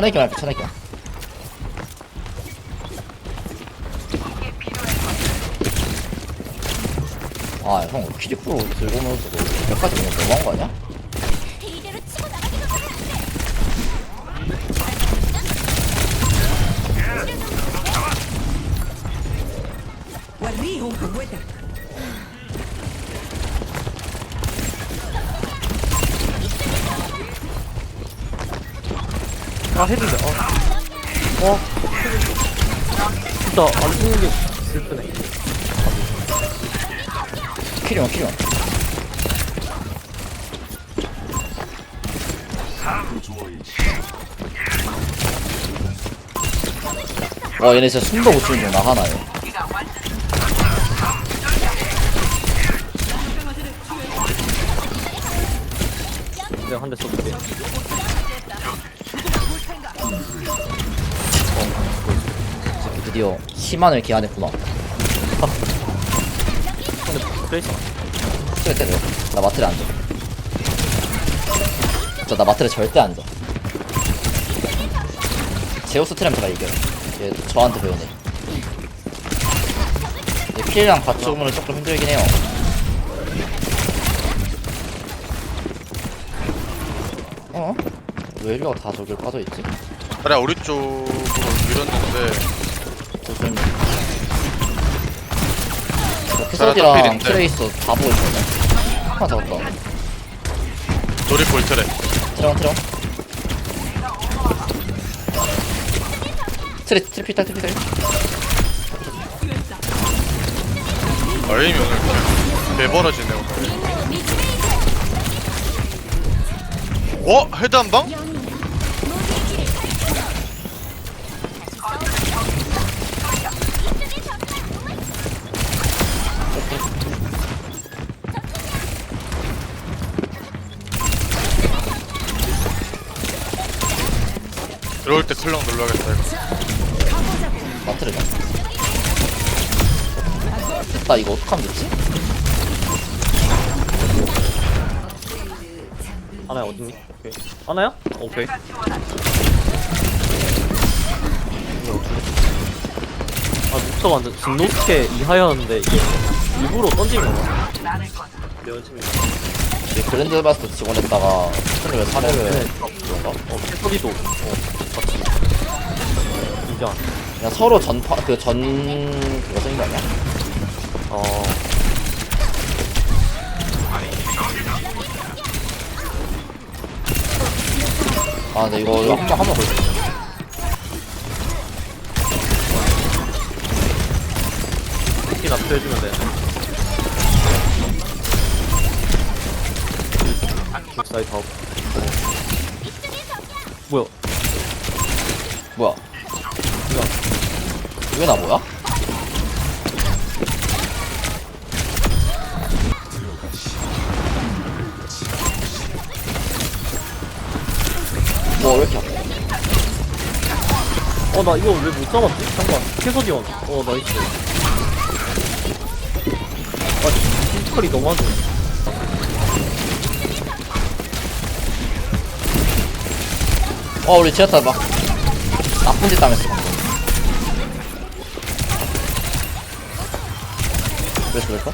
쳐내기만 할게 쳐내기만 아형 키리프로 들고 오면서 몇 가지 오면 너무한 거 아니야? 이대로 치고 나가기도 하면 وريهم قوتك 아 헤드인데 어. 어? 진짜 안 죽는 게 슬프네. 키리만 키리만 와 얘네 진짜 숨도 못 쉬는 중나 하나요. 내가 한대 쏠게 드디어 10만을 기한했구나. 근데 그래서 치를 때려 나 마트에 앉아 진짜 나 마트에 절대 앉아 제우스 트램프가 이겨요. 얘 저한테 배우네. 얘 필이랑 받쳐오면 조금 힘들긴 해요. 어? 왜 일리가 다 저길 빠져있지? 그래 우리 쪽으로 밀었는데. 무슨 사라져 캐서디랑 필인데. 트레이서 다 보여주네. 하나 잡았다. 조리 볼트래. 트레원 트레원 트레 트레 피탈 트레 피탈. 아임이 오늘 그냥 배벌어지네 오늘. 어? 헤드 한 방? 들어올 때 클럭 눌러야겠다 이거 마트를 잡 됐다 이거 어떡하면 됐지? 하나야 어딨니? 오케이 하나야? 오케이 아 목차가 완전 진노스케 이하였는데 이게 일부러 던진 건가? 내 원심이 이제 그랜드 바스트 직원했다가 스를 사례를 네. 그런가? 어 캐서디도 어 같이 인정. 그냥 서로 전파 그전 그거 생긴 거 아니야? 어. 아 근데 이거 이거 한번 한번 걸려 스킨 압수해주면 돼. 사이 다 뭐야 뭐야? 이거 나 뭐야? 뭐왜 이렇게 아파? 어 나 이거 왜 못 잡았지? 잠깐 캐서디원 어 나이스. 아 피지컬이 너무 안 좋네. 어 우리 지하타 막 나쁜 짓 당했어. 방금 그래서 그럴까?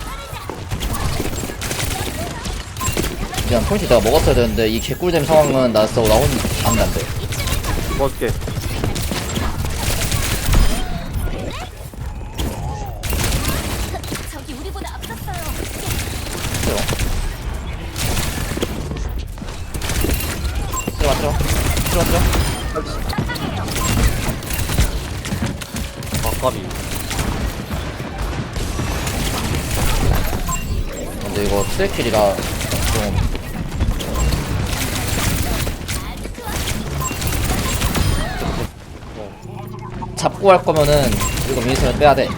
그냥 포인트 내가 먹었어야 되는데 이 개꿀잼 상황은 나 진짜 나 혼자 안돼 안돼. 도와줄게. 저기 우리보다 아까비 근데 이거 트랙킬이라 좀 잡고 할 거면은 이거 미니스를 빼야 돼